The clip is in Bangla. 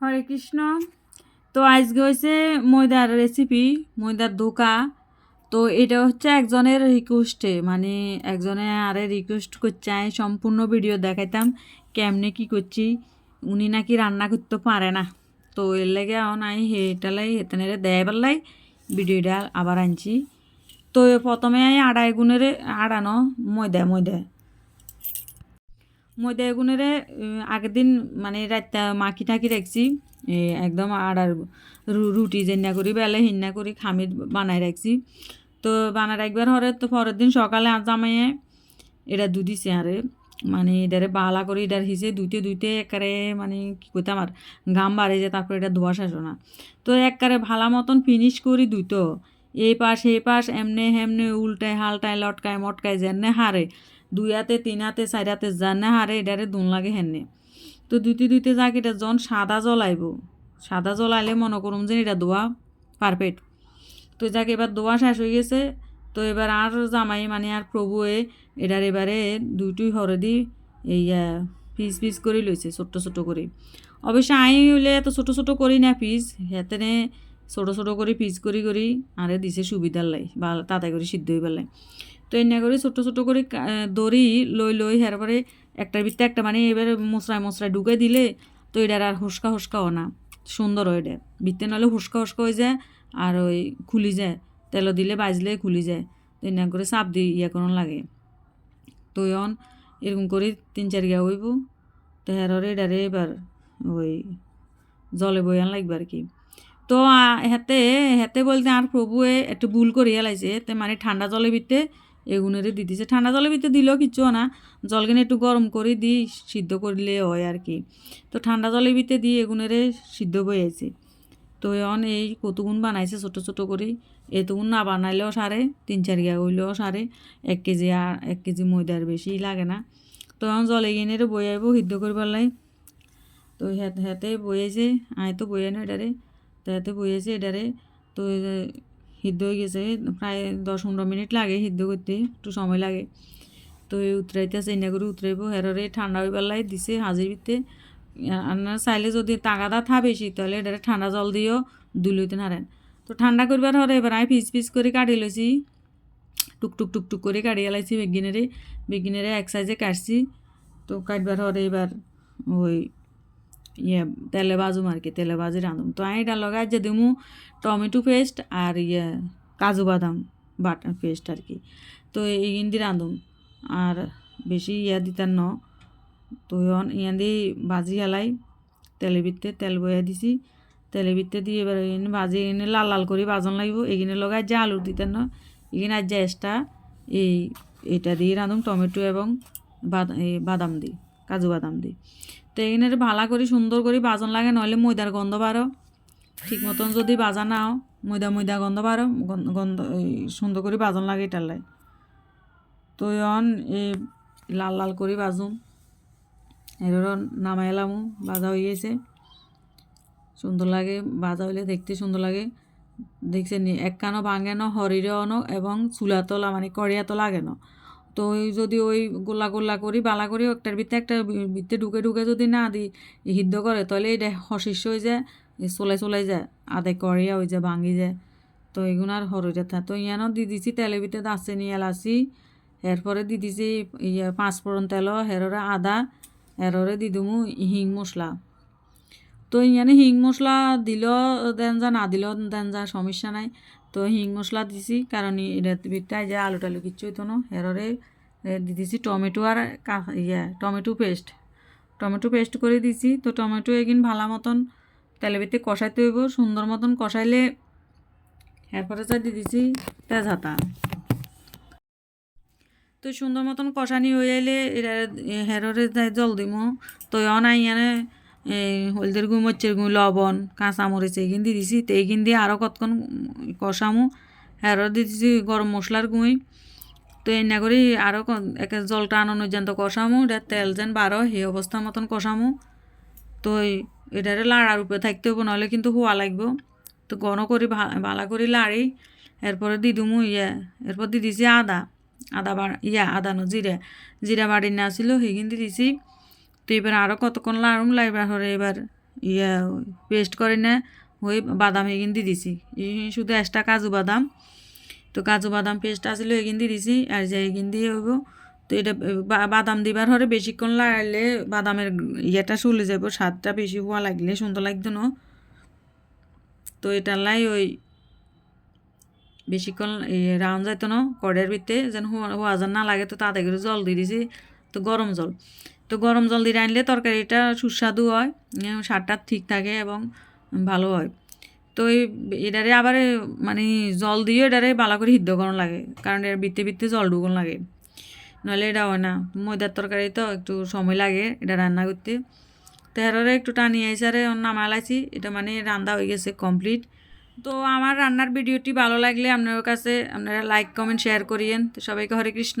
হরে কৃষ্ণ। তো আজকে হয়েছে ময়দার রেসিপি ময়দার ধোকা তো এটা হচ্ছে একজনের রিকোয়েস্টে মানে একজনে আরে রিকোয়েস্ট করছে সম্পূর্ণ ভিডিও দেখাইতাম, কেমনে কি করছি, উনি নাকি রান্না করতে পারে না। তো এর লেগে আমি হেটালাই হেতেনের দেয় বেলাই ভিডিওটা আবার আনছি। তো প্রথমে আড়াই গুণের আড়ানো ময়দা ময়দা। ময়দা এগুনের আগের দিন মানে রাতটা মাখি টাকি রাখছি একদম আড়ার রুটি যেন্না করি বেলে হিন্না করি খামির বানাই রাখছি তো বানাই রাখবার হরে তো পরের দিন সকালে আমায় এটা দু দিছে আরে মানে এটারে বালা করে এটার হিসে দুইতে দুইতে একারে মানে কি করতাম আর, ঘাম বাড়ে যায় তারপরে এটা ধোয়া শেষ না। তো একবারে ভালা মতন ফিনিশ করি দুইতো এই পাশ এই পাশ, এমনে হেমনে উল্টায়, হালটায়, লটকায়, মটকায় যেমনে হারে। দুই হাতে তিন হাতে চার হাতে জানে হারে এটারে দুন লাগে হেনে। তো দুইতে দুইতে যাক এটা জন সাদা জ্বলাইব। সাদা জ্বলাইলে মনে করুম যে এটা দোয়া পারফেক্ট তো যাক এবার দোয়া শেষ হয়ে গেছে, তো এবার আর জামাই মানে আর প্রভুয়ে এটার এবারে দুইটুই হরে দি এই পিস পিস করে লইছে ছোট্ট ছোট করে অবশ্য আই হইলে এত ছোট ছোট করি না পিস হেতেনে ছোট ছোট করে পিস করি করি আরে দিছে সুবিধার লাই, বা তাতে করে সিদ্ধ হয়ে পেলাই। তো এনে করে ছোট ছোট করে দড়ি লই লই হেরপরে একটার ভিতরে একটা মানে এবার মশলায় মশলায় ঢুকে দিলে তো এটার আর হুসকা হুসকাও না। সুন্দর হয় এটা। ভিতরে নাহলে হুসকা হুসকা হয়ে যায় আর ওই খুলি যায়। তেল দিলে বাজলে খুলি যায়। তো এনে করে চাপ দিয়ে ইয়ে করন লাগে। তো এখন এরকম করে তিন, চার গিয়া হইব। তো হেররে এটারে এবার ওই জলে বয়ান লাগবে আর কি। তো হেতে হেতে বলতে আর প্রভুয়ে একটু ভুল করিয়া লাইছে এতে মানে ঠান্ডা জলে ভিতরে এগুনেরে দি দিছে ঠান্ডা জলের ভিতরে দিলেও কিছু না। জলখানে একটু গরম করে দিই, সিদ্ধ করলে হয় আর কি। তো ঠান্ডা জলের ভিতরে দিয়ে এগুনেরে সিদ্ধ হয়েছে তো এখন এই কতগুণ বানাইছে ছোট ছোট করে। এতগুণ না বানাইলেও সারে, তিন চার গিয়া হইলেও সারে। এক কেজি আর এক কেজি ময়দার বেশি লাগে না। তো এখন জলে কিনে বই আইব সিদ্ধ করবার লাই। তো হাতে হাতে বইয়েছে আয় তো বইয়ে না এটারে। তো হাতে বইয়েছে এটারে। তো সিদ্ধ হয়ে গেছে, প্রায় দশ পনেরো মিনিট লাগে সিদ্ধ করতে, একটু সময় লাগে। তো এই উতরাইতেছে এনে করে উতরাইব। হেররে ঠান্ডা হয়ে পেলাই দিছে হাজির ভিতরে। আপনার চাইলে যদি তাগাদা থা বেশি, তাহলে এটা ঠান্ডা জল দিয়েও দুলইতে নারেন তো ঠান্ডা করবার হরে এবার আমি পিস পিস করে কাটি লইছি। টুক টুক টুক টুক করে কাটিয়ে লাইছি বেগিনেরে। বেগিনেরে এক সাইজে কাটছি। তো কাটবার হরে এবার ওই ইয়ে তেলে বাজুম আর কি তেলে বাজি রাঁধুম। তো আমি এটা লগাই যে দিমু টমেটো পেস্ট আর ইয়ে কাজু বাদাম বাটার পেস্ট আর কি। তো এইগিন দিয়ে রাঁধুম। আর বেশি ইয়া দিতার ন। তো ইয়ান দিয়ে ভাজি হেলাই তেলের ভিতরে তেল বয়া দিছি। তেলের ভিতরে দিয়ে এবার এখানে ভাজি, এখানে লাল লাল করে বাজন লাগব। এখানে লগাই যে আলু দিতেন না। এখানে আর যে এক্সট্রা এই, এটা দিয়ে রাঁধুম টমেটো এবং বাদাম দিই কাজু বাদাম দিই। তো এখানে ভালো করে, সুন্দর করে, বাজন লাগে, নইলে ময়দার গন্ধ বারো ঠিক মতন যদি বাজা নাও, ময়দা ময়দা গন্ধ বারো গন্ধ সুন্দর করে বাজন লাগে এটার লাই। তো এখন এই লাল লাল করে বাজুম। এর নামাই এলামও বাজা হয়ে গেছে। সুন্দর লাগে, বাজা হইলে দেখতে সুন্দর লাগে। দেখছেন এক কানো ভাঙে ন, হরিরে অন এবং চুলা তলা মানে কড়িয়া তো লাগে না। তো ওই যদি ওই গোলা গোলা করি, বালা করি, একটার ভিতরে একটা ভিতরে ঢুকে ঢুকে যদি না দিই সিদ্ধ করে, তাহলে এটা হশিষ্য হয়ে যায়, এ চলাই চলাই যায়, আধে কড়িয়া হয়ে যায়, ভাঙি যায়। তো এগুলো আর হরিরে থা তো ইয়ানো দি দিছি তেলের ভিতরে দারচিনি, এলাচি, এরপরে দি দিছি ইয়ে পাঁচফোড়ন তেল হেররে আদা এররে দি দিমু হিং মশলা। তো ইয়ানে হিং মশলা দিল দেন যা, না দিলেও দেন যা, সমস্যা নাই। তো হিং মশলা দিছি কারণ এটা যে আলু টালু কিচ্ছু হইতো না হেররে দিছি টমেটো আর ইয়ে টমেটো পেস্ট টমেটো পেস্ট করে দিছি, তো টমেটো এগিন ভালো মতন তেলের ভিতরে কষাইতে হইব সুন্দর মতন কষাইলে এরপরে যা দি দিছি তেজহাতা। তো সুন্দর মতন কষানি হয়ে এলে হেররে যাই জল দিমু। তো অনাই ইয়ানে হলদের গুঁ মরিচের গুঁ, লবণ, কাঁচামরিচ এইগিন দিয়ে দিছি। তো এইগিন দিয়ে আরও কতক্ষণ কষামু। দিয়ে দিছি গরম মশলার গুঁই তো এনে করি আরও একে জলটা আনানো যেন কষামু, এটা তেল যেন বারো সেই অবস্থা মতন কষামু। তো এই- এটারে লাড়ার উপরে থাকতে হব নাহলে কিন্তু হওয়া লাগবে। তো ঘন করে ভালো করে লাড়ি, এরপরে দি দিমু ইয়ে এরপর দি দিছি আদা। আদা বা ইয়া, আদা ন জিরা। জিরা বাড়ি না ছিল সেইখান দিছি। তো এবার আরও কতক্ষণ লাড়ুম লাইবার হরে এবার ইয়া পেস্ট করে না। ওই বাদাম এগিন দিয়ে দিছি। শুধু একটা কাজু বাদাম। তো কাজু বাদাম পেস্ট আসলে এগিন দিয়ে দিছি। আর যে এগিন দিয়ে হইব। তো এটা বাদাম দিবার হরে বেশিক্ষণ লাগাইলে বাদামের ইয়েটা চলে যাব স্বাদটা বেশি হওয়া লাগলে সুন্দর লাগতো না। তো এটা লাই ওই বেশিক্ষণ রাউন্ড যাইতো না। কড়ের ভিতরে যেন হওয়া যেন না লাগে। তো তাতে করে জল দিয়ে দিছি। তো গরম জল। তো গরম জল দিয়ে আনলে তরকারিটা সুস্বাদু হয় স্বাদটা ঠিক থাকে এবং ভালো হয়। তো এই এটারে আবার মানে জল দিয়ে এটারে ভালো করে সিদ্ধ করানো লাগে, কারণ এর বিতে বিতে জল ঢুকন লাগে। নাহলে এটা হয় না। ময়দার তরকারি তো একটু সময় লাগে এটা রান্না করতে। তো এরারে একটু টানিয়ে এসে নামালাইছি, এটা মানে রান্না হয়ে গেছে কমপ্লিট। তো আমার রান্নার ভিডিওটি ভালো লাগলে আপনার কাছে আপনারা লাইক, কমেন্ট, শেয়ার করিয়েন। তো সবাইকে হরে কৃষ্ণ।